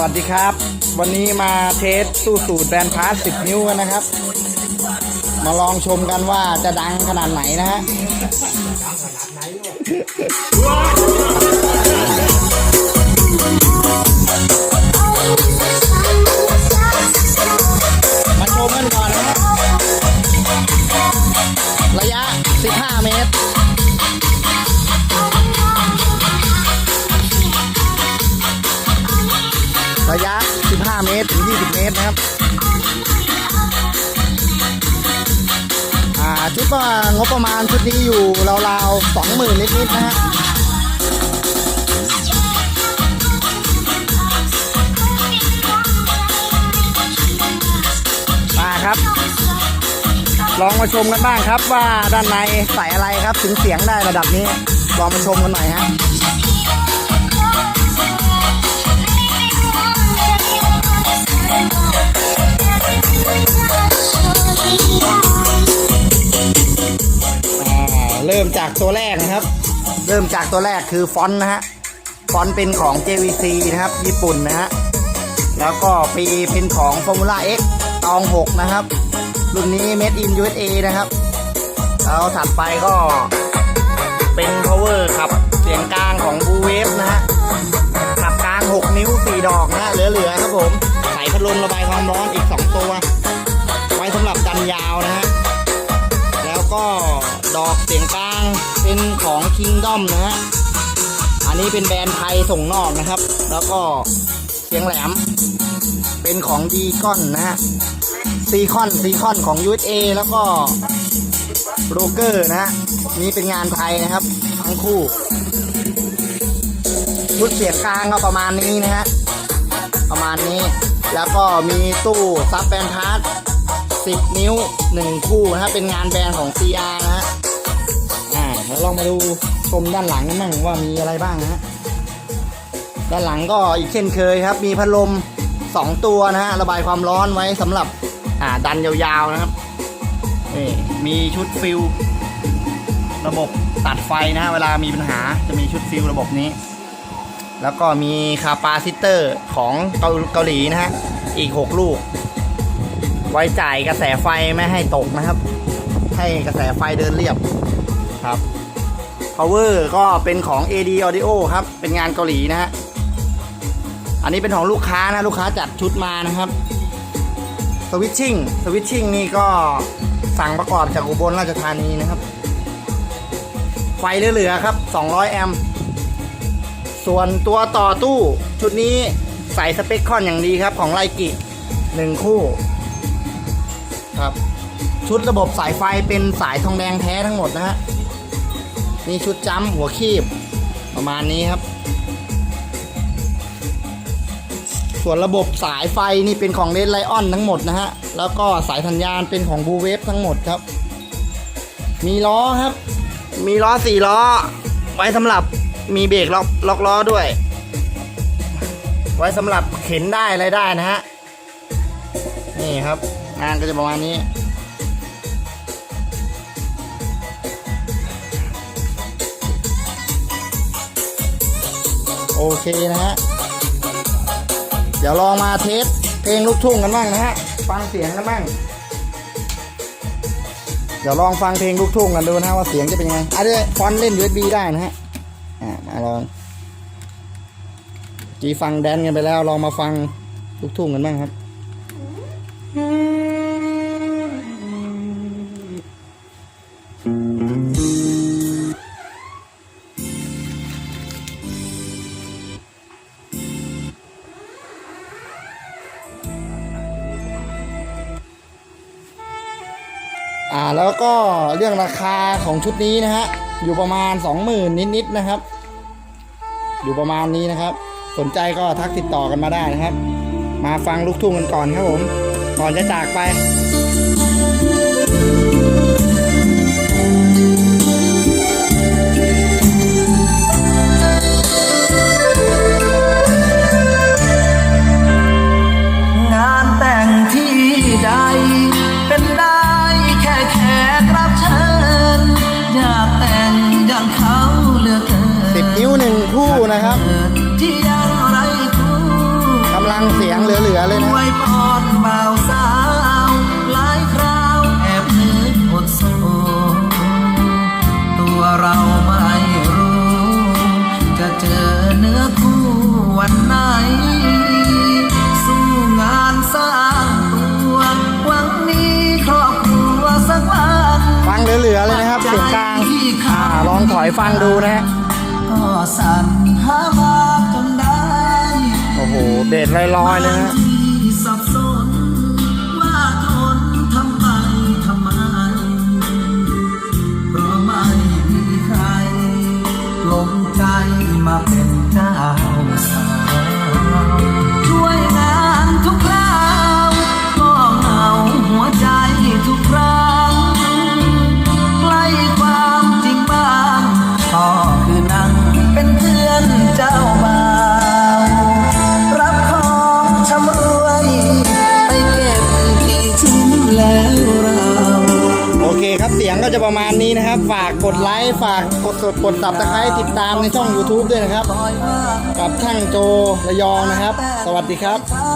วัสดีครับ วันนี้มาเทสตู้สูตรแบรนด์พาส10 นิ้วกันนะครับ มาลองชมกันว่าจะดังขนาดไหนนะฮะมาชมกันก่อนนะฮะระยะ 15 เมตร อ่าชุดว่างบประมาณชุดนี้อยู่ราวๆ20,000นิดๆนะฮะมาครับ ลองมาชมกันบ้างครับว่าด้านในใส่อะไรครับถึงเสียงได้ระดับนี้ ลองมาชมกันหน่อยฮะ ริ่มจากตัวแรกนะครับ เริ่มจากตัวแรกคือฟอนต์นะฮะ ฟอนต์เป็นของ JVC นะครับ ญี่ปุ่นนะฮะ แล้วก็ปีเป็นของ Formula X ตอง 6 นะครับ รุ่นนี้ Made in USA นะครับแล้วถัดไปก็เป็น power ครับ เสียงกลางของ Blue Wave นะฮะขับกลาง 6 นิ้ว 4 ดอกนะฮะเหลือๆครับผม ใส่พัดลมระบายความร้อนอีก 2 ตัว ของ Kingdom นะฮะ อันนี้เป็นแบรนด์ไทยส่งนอกนะครับ แล้วก็เสียงแหลม เป็นของดีก้อนนะฮะซีคอนซีคอนของ USA แล้วก็โรเกอร์นะฮะ นี่เป็นงานไทยนะครับ ทั้งคู่ชุดเสียงกลางก็ประมาณนี้นะฮะ ประมาณนี้ แล้วก็มีตู้ซับแบนพาร์ท10 นิ้ว 1 คู่นะฮะ เป็นงานแบรนด์ของ CR นะฮะ อ่าแล้วลองมาดูชมด้านหลังกันบ้างว่ามีอะไรบ้างนะฮะด้านหลังก็อีกเช่นเคยครับ มีพัดลม 2 ตัวนะฮะระบายความร้อนไว้สำหรับอ่าดันยาวๆนะครับนี่มีชุดฟิลระบบตัดไฟนะฮะเวลามีปัญหาจะมีชุดฟิลระบบนี้ แล้วก็มีคาปาซิเตอร์ของเกาเกาหลีนะฮะอีก 6 ลูก ไว้จ่ายกระแสไฟไม่ให้ตกนะครับ ให้กระแสไฟเดินเรียบครับ power ก็เป็นของ AD Audio ครับ เป็นงานเกาหลีนะฮะ อันนี้เป็นของลูกค้านะ ลูกค้าจัดชุดมานะครับ สวิตชิ่ง สวิตชิ่งนี่ก็สั่งประกอบจากอุบลราชธานีนะครับ ไฟเหลือๆครับ 200 แอมป์ส่วนตัวต่อตู้ชุดนี้ใส่สเปคคอนอย่างดีครับของไลกิหนึ่งคู่ครับ ชุดระบบสายไฟเป็นสายทองแดงแท้ทั้งหมดนะฮะ นี่ชุดจ้ำหัวคีบ ประมาณนี้ครับ ส่วนระบบสายไฟนี่เป็นของเลนไลออนทั้งหมดนะฮะ แล้วก็สายสัญญาณเป็นของบูเวฟทั้งหมดครับ มีล้อครับ มีล้อสี่ล้อ ไว้สำหรับมีเบรกล็อกล็อกล้อด้วย ไว้สำหรับเข็นได้อะไรได้นะฮะ นี่ครับ งานก็จะประมาณนี้ โอเคนะฮะ เดี๋ยวลองมาเทสเพลงลูกทุ่งกันบ้างนะฮะ ฟังเสียงกันบ้าง เดี๋ยวลองฟังเพลงลูกทุ่งกันดูนะฮะว่าเสียงจะเป็นยังไงอะเดี๋ยวฟอนต์เล่น USB ได้นะฮะ อ่ามาลองจีฟังแดนกันไปแล้วลองมาฟังลูกทุ่งกันบ้างครับอ่่าแล้วก็เรื่องราคาของชุดนี้นะฮะอยู่ประมาณ 20,000 นิดๆนะครับ อยู่ประมาณนี้นะครับ สนใจก็ทักติดต่อกันมาได้นะครับ มาฟังลูกทุ่งกันก่อนครับผม ก่อนจะจากไป อเกิน10นิ้วหนึ่งคู่นะครับที่ยังไรคู่กำไรฟังเสียงเหลือๆเลยนะไว้พรบ่าวสาวหลายคราวแอบนึกอดโซตัวเราไม่รู้ จะเจอเนื้อคู่วันไหน สู้งานสร้างตัวหวังมีครอบครัวสักวันฟังเหลือๆเลยนะครับเสียงกลางอ่าลองถอยฟังดูนะฮะ ก็สั่นหามาจนได้ ดเด็ดลอยๆเลยนะที่สับสนว่าทนทำไมทำไมเพราะไม่มีใครลงใจมาเป็นเจ้า คครับเสียงก็จะประมาณนี้นะครับ ฝากกดไลค์ฝากกดกดกดตับตะไคร้ติดตามในช่อง YouTube ด้วยนะครับ กับช่างโจระยองนะครับ สวัสดีครับ